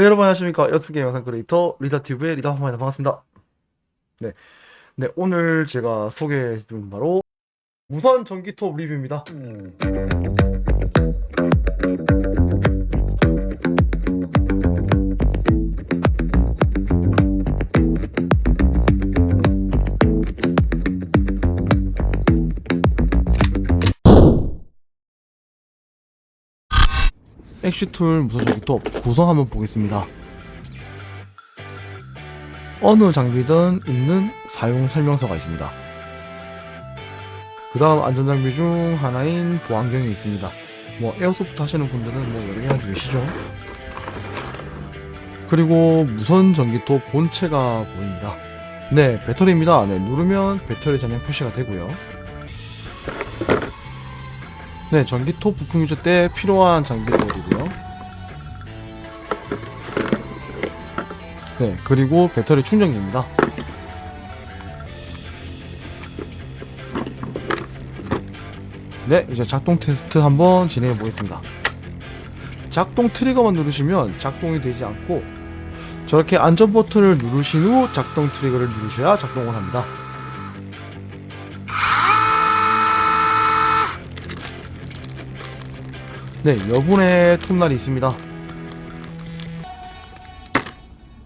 네 여러분 안녕하십니까. 유튜브 게임 영상 크리에이터 리다튜브의 리다호마입니다. 반갑습니다. 네, 네 오늘 제가 소개해 드린 바로 무선 전기톱 리뷰입니다 엑시툴 무선 전기톱 구성 한번 보겠습니다. 어느 장비든 있는 사용 설명서가 있습니다. 그 다음 안전장비 중 하나인 보안경이 있습니다. 뭐 에어소프트 하시는 분들은 뭐 여러 개 가지고 계시죠. 그리고 무선 전기톱 본체가 보입니다. 네, 배터리입니다. 네, 누르면 배터리 잔량 표시가 되고요. 네, 전기톱 부품 유저 때 필요한 장비들이고요. 네, 그리고 배터리 충전기입니다. 네, 이제 작동 테스트 한번 진행해 보겠습니다. 작동 트리거만 누르시면 작동이 되지 않고 저렇게 안전 버튼을 누르신 후 작동 트리거를 누르셔야 작동을 합니다. 네, 여분의 톱날이 있습니다.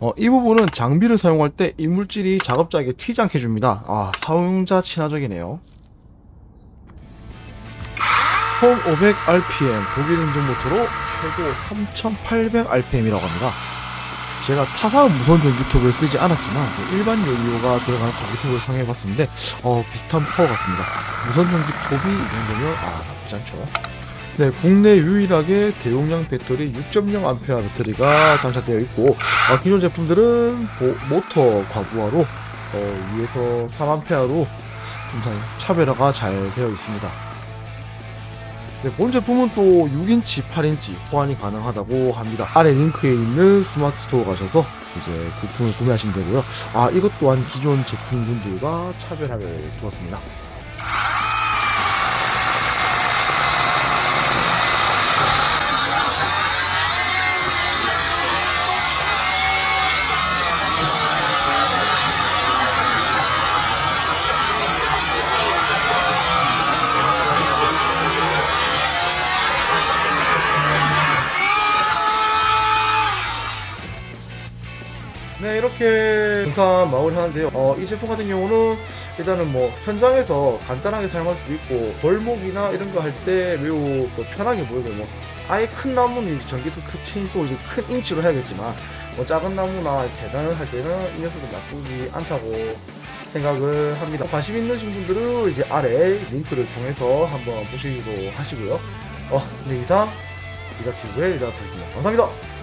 어, 이 부분은 장비를 사용할 때 이물질이 작업자에게 튀지 않게 해줍니다. 아, 사용자 친화적이네요. 총 500rpm 독일 인증 모터로 최고 3800rpm이라고 합니다. 제가 타사 무선 전기 톱을 쓰지 않았지만 그 일반 연료가 들어가는 전기 톱을 사용해봤었는데 어, 비슷한 파워 같습니다. 무선 전기 톱이 이 정도면 아 나쁘지 않죠. 네, 국내 유일하게 대용량 배터리 6.0A 배터리가 장착되어 있고 어, 기존 제품들은 보- 모터 과부하로 어, 위에서 3A로 좀더 차별화가 잘 되어 있습니다. 네, 본 제품은 또 6인치, 8인치 호환이 가능하다고 합니다. 아래 링크에 있는 스마트 스토어 가셔서 이제 부품을 구매하시면 되고요. 아, 이것 또한 기존 제품군들과 차별화를 두었습니다. 네 이렇게 영상 마무리하는데요. 어, 이 제품 같은 경우는 일단은 뭐 현장에서 간단하게 사용할 수도 있고 벌목이나 이런 거 할 때 매우 또 편하게 보이고 뭐 아예 큰 나무는 전기톱 큰 체인소 이제 큰 인치로 해야겠지만 뭐 작은 나무나 재단을 할 때는 이 녀석은 나쁘지 않다고 생각을 합니다. 관심 있으신 분들은 이제 아래 링크를 통해서 한번 보시기도 하시고요. 어, 네 이상 리다튜브의 리다투였습니다. 감사합니다